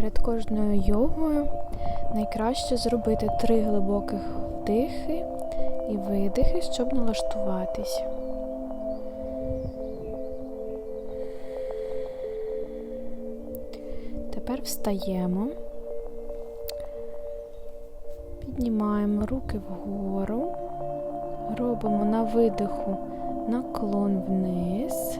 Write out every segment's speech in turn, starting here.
Перед кожною йогою найкраще зробити три глибоких вдихи і видихи, щоб налаштуватись. Тепер встаємо, піднімаємо руки вгору, робимо на видиху наклон вниз.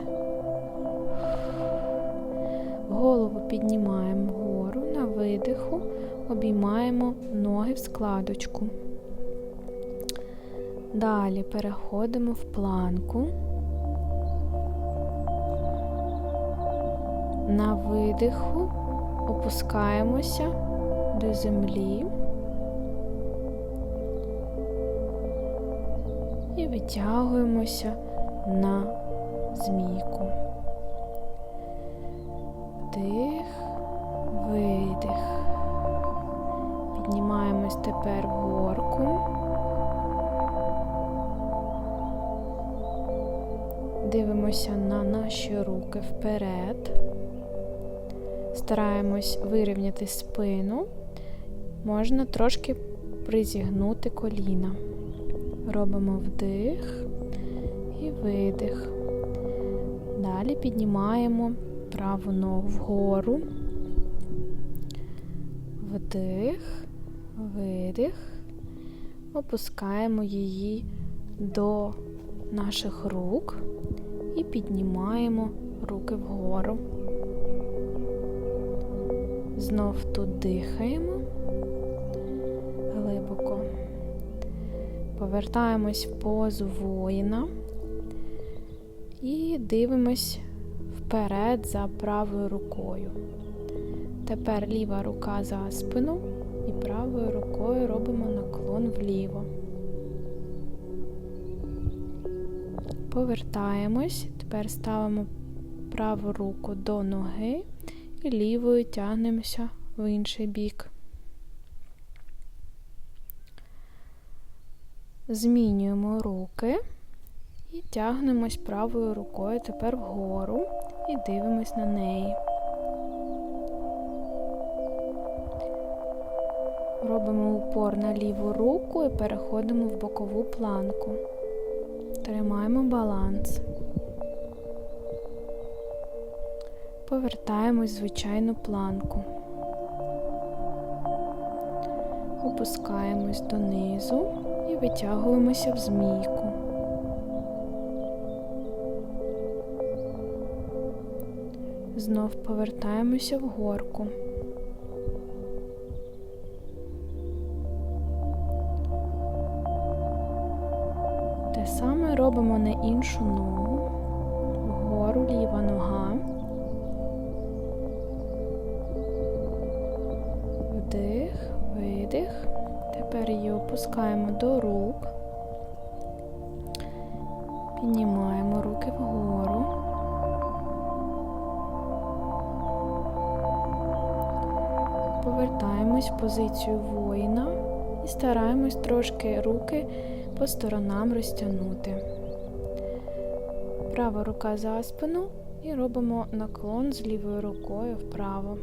Голову піднімаємо вгору, на видиху, обіймаємо ноги в складочку. Далі переходимо в планку. На видиху опускаємося до землі і витягуємося на змійку. Вдих, видих. Піднімаємось тепер вгорку. Дивимося на наші руки вперед. Стараємось вирівняти спину. Можна трошки призігнути коліна. Робимо вдих і видих. Далі піднімаємо праву ногу вгору. Вдих, видих. Опускаємо її до наших рук і піднімаємо руки вгору. Знов тут дихаємо глибоко. Повертаємось в позу воїна і дивимось вперед за правою рукою. Тепер ліва рука за спину і правою рукою робимо наклон вліво. Повертаємось, тепер ставимо праву руку до ноги і лівою тягнемося в інший бік. Змінюємо руки і тягнемось правою рукою тепер вгору і дивимось на неї. Робимо упор на ліву руку і переходимо в бокову планку. Тримаємо баланс. Повертаємось в звичайну планку. Опускаємось донизу і витягуємося в змійку. Знов повертаємося в горку. Саме робимо на іншу ногу, вгору ліва нога. Вдих, видих. Тепер її опускаємо до рук. Піднімаємо руки вгору. Повертаємось в позицію воїна і стараємось трошки руки по сторонам розтягнути. Права рука за спину і робимо наклон з лівою рукою вправо.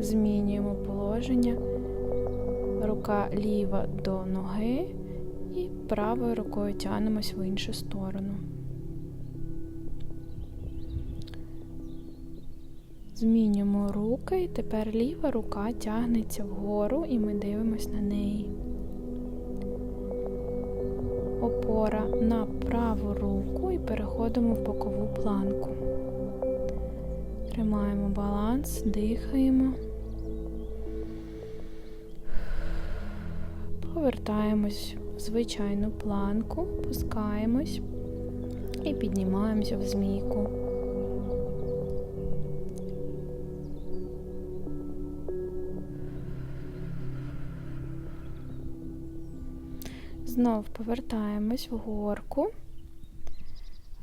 Змінюємо положення. Рука ліва до ноги і правою рукою тягнемось в іншу сторону. Змінюємо руки, і тепер ліва рука тягнеться вгору, і ми дивимось на неї. Опора на праву руку і переходимо в бокову планку. Тримаємо баланс, дихаємо. Повертаємось в звичайну планку, пускаємось і піднімаємося в змійку. Знов повертаємось в горку,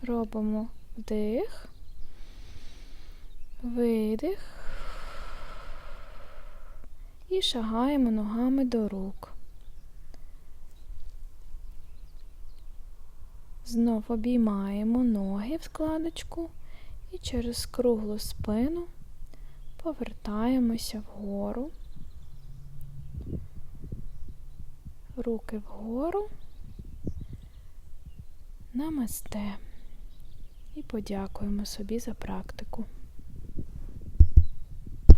робимо вдих, видих і шагаємо ногами до рук. Знов обіймаємо ноги в складочку і через круглу спину Повертаємося вгору. Руки вгору. Намасте. І подякуємо собі за практику.